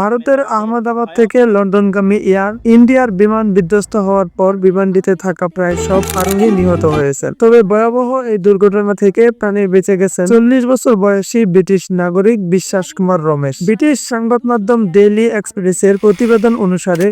ভারতের আহমেদাবাদ থেকে লন্ডনগামী এয়ার ইন্ডিয়ার বিমান বিধ্বস্ত হওয়ার পর বিমানটিতে থাকা প্রায় সব আরোহী নিহত হয়েছে। তবে ভয়াবহ এই দুর্ঘটনা থেকে প্রাণে বেঁচে গেছেন চল্লিশ বছর বয়সী ব্রিটিশ নাগরিক বিশ্বাস কুমার রমেশ। ব্রিটিশ সংবাদ মাধ্যম ডেইলি এক্সপ্রেসের প্রতিবেদন অনুসারে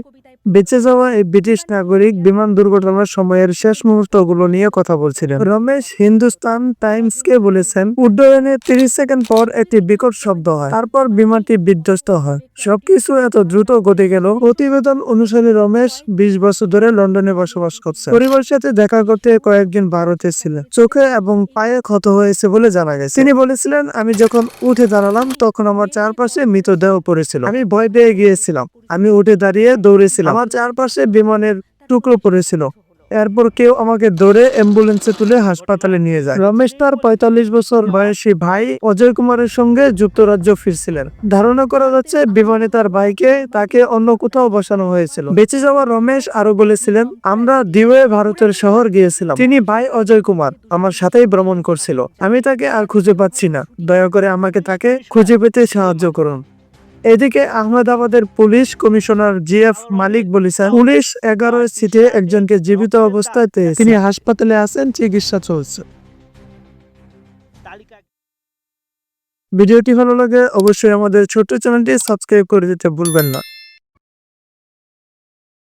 বেঁচে যাওয়া এই ব্রিটিশ নাগরিক বিমান দুর্ঘটনার সময়ের শেষ মুহূর্তগুলো নিয়ে কথা বলছিলেন। রমেশ হিন্দুস্তান টাইমসকে বলেছেন, উড্ডয়নে তিরিশ সেকেন্ড পর একটি বিকট শব্দ হয়, তারপর বিমানটি বিধ্বস্ত হয়। সবকিছু এত দ্রুত ঘটে গেল। প্রতিবেদন অনুসারে রমেশ বিশ বছর ধরে লন্ডনে বসবাস করছে পরিবারের সাথে দেখা করতে কয়েকদিন ভারতে ছিলেন। চোখে এবং পায়ে ক্ষত হয়েছে বলে জানা গেছে। তিনি বলেছিলেন, আমি যখন উঠে দাঁড়ালাম, তখন আমার চারপাশে মৃতদেহ পড়েছিল। আমি ভয় পেয়ে গিয়েছিলাম। আমি উঠে দাঁড়িয়ে দৌড়েছিলাম। আমার চারপাশে বিমানের টুকরো পড়েছিল। এরপর কেউ আমাকে ধরে অ্যাম্বুলেন্সে তুলে হাসপাতালে নিয়ে যায়। রমেশ তার পঁয়তাল্লিশ বছর বয়সী ভাই অজয় কুমারের সঙ্গে যুক্তরাজ্য ফিরছিলেন। ধারণা করা যাচ্ছে বিমানে তার ভাইকে তাকে অন্য কোথাও বসানো হয়েছিল। বেঁচে যাওয়া রমেশ আরও বলেছিলেন, আমরা দিওয়ে ভারতের শহর গিয়েছিলাম। তিনি ভাই অজয় কুমার, আমার সাথেই ভ্রমণ করছিল। আমি তাকে আর খুঁজে পাচ্ছি না। দয়া করে আমাকে তাকে খুঁজে পেতে সাহায্য করুন। এদিকে আহমেদাবাদের police commissioner G F Malik বলেছেন, পুলিশ এগারো সিটে একজনকে জীবিত অবস্থায় তিনি হাসপাতালে আছেন, চিকিৎসা চলছে। ভিডিওটি ভালো লাগে অবশ্যই আমাদের ছোট্ট চ্যানেলটি সাবস্ক্রাইব করে দিতে ভুলবেন না।